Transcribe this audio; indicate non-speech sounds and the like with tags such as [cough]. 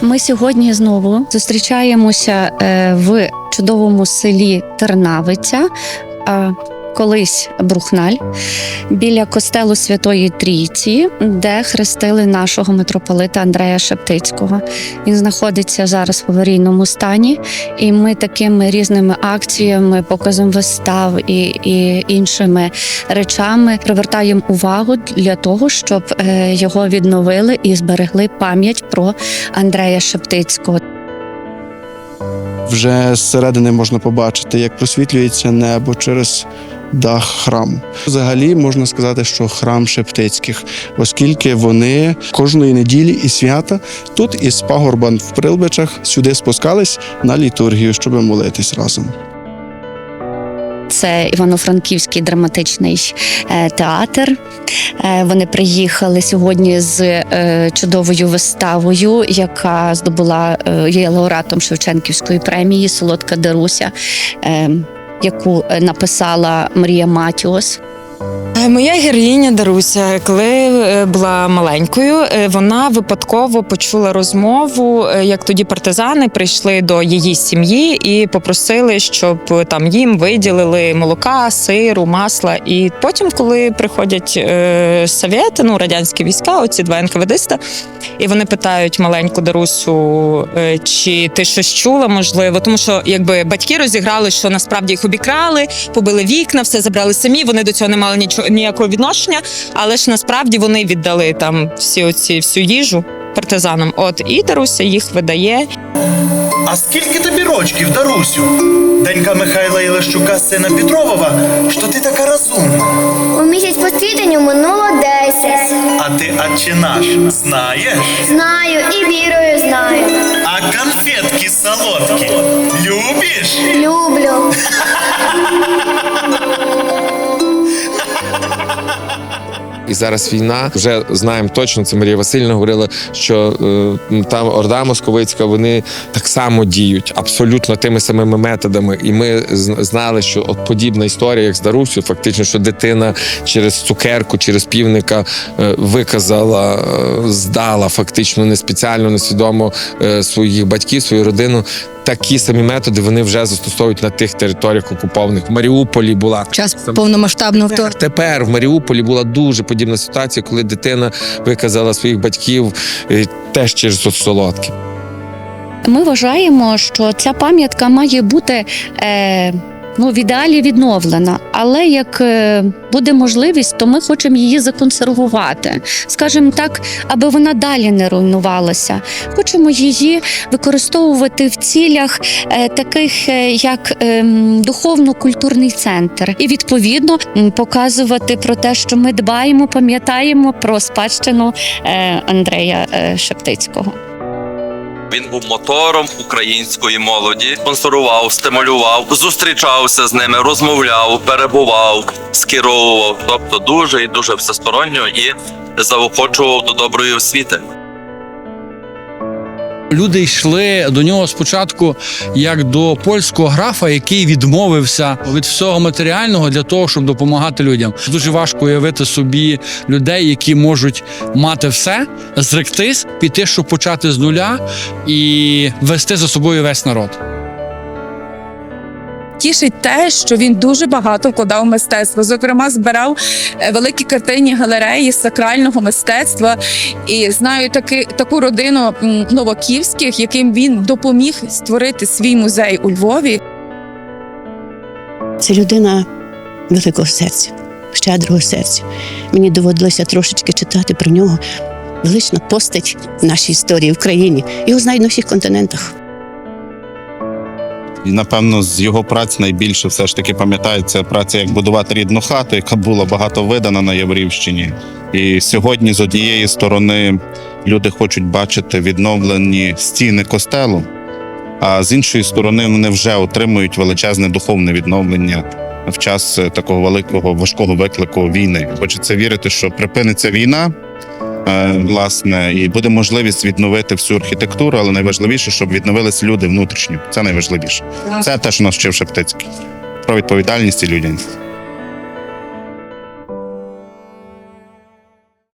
Ми сьогодні знову зустрічаємося е, в чудовому селі Тернавиця. Колись Брухналь біля костелу Святої Трійці, де хрестили нашого митрополита Андрея Шептицького. Він знаходиться зараз в аварійному стані, і ми такими різними акціями, показом вистав і, і іншими речами привертаємо увагу для того, щоб е, його відновили і зберегли пам'ять про Андрея Шептицького. Вже зсередини можна побачити, як просвітлюється небо через дах храму. Взагалі можна сказати, що храм Шептицьких, оскільки вони кожної неділі і свята тут із пагорба в Прилбичах сюди спускались на літургію, щоб молитись разом. Це Івано-Франківський драматичний е, театр. Е, Вони приїхали сьогодні з е, чудовою виставою, яка здобула є лауреатом Шевченківської премії Солодка Даруся, е, яку е, написала Марія Матіос. Е, Моя героїня Даруся, коли е, була маленькою, е, вона випадково почула розмову, як тоді партизани прийшли до її сім'ї і попросили, щоб там їм виділили молока, сиру, масла. І потім, коли приходять совєти, ну радянські війська, оці два НКВДиста, і вони питають маленьку Дарусю, чи ти щось чула, можливо, тому що якби батьки розіграли, що насправді їх обікрали, побили вікна, все забрали самі. Вони до цього не мали нічого ніякого відношення, але ж насправді вони віддали там всі оці всю їжу партизанам. От і Даруся їх видає. А скільки тобі рочків, Дарусю? Денька Михайла Ілещука, сина Петровова, що ти така розумна. У місяць посвітанню минуло десять. А ти отче наш знаєш? Знаю і вірою знаю. А конфетки солодкі любиш? Люблю. [laughs] І зараз війна. Вже знаємо точно. Це Марія Васильівна говорила, що е, там Орда Московицька вони так само діють абсолютно тими самими методами. І ми знали, що от подібна історія, як з Дарусю, фактично, що дитина через цукерку, через півника е, виказала, е, здала фактично не спеціально, несвідомо е, своїх батьків, свою родину. Такі самі методи вони вже застосовують на тих територіях окупованих. В Маріуполі була час повномасштабного вторгнення. Тепер в Маріуполі була дуже подібна ситуація, коли дитина виказала своїх батьків е, теж через солодкі. Ми вважаємо, що ця пам'ятка має бути е, ну, в ідеалі відновлена, але як е, буде можливість, то ми хочемо її законсервувати. Скажімо так, аби вона далі не руйнувалася. Хочемо її використовувати в цілях е, таких, е, як ем, духовно-культурний центр, і відповідно показувати про те, що ми дбаємо, пам'ятаємо про спадщину Андрея Шептицького. Він був мотором української молоді, спонсорував, стимулював, зустрічався з ними, розмовляв, перебував, скеровував. Тобто дуже і дуже всесторонньо і заохочував до доброї освіти. Люди йшли до нього спочатку як до польського графа, який відмовився від всього матеріального для того, щоб допомагати людям. Дуже важко уявити собі людей, які можуть мати все, зректись, піти, щоб почати з нуля і вести за собою весь народ. Тішить те, що він дуже багато вкладав в мистецтво. Зокрема, збирав е, великі картинні галереї сакрального мистецтва. І знаю таки, таку родину м, Новаківських, яким він допоміг створити свій музей у Львові. Це людина великого серця, щедрого серця. Мені доводилося трошечки читати про нього. Велична постать в нашій історії в країні. Його знають на всіх континентах. І напевно з його праць найбільше все ж таки пам'ятається праця, як будувати рідну хату, яка була багато видана на Єврівщині. І сьогодні з однієї сторони люди хочуть бачити відновлені стіни костелу, а з іншої сторони вони вже отримують величезне духовне відновлення в час е, такого великого важкого виклику війни. Хочеться вірити, що припиниться війна. Е, Власне, і буде можливість відновити всю архітектуру, але найважливіше, щоб відновилися люди внутрішньо. Це найважливіше. Це те, що нас вчив Шептицький про відповідальність і людяність.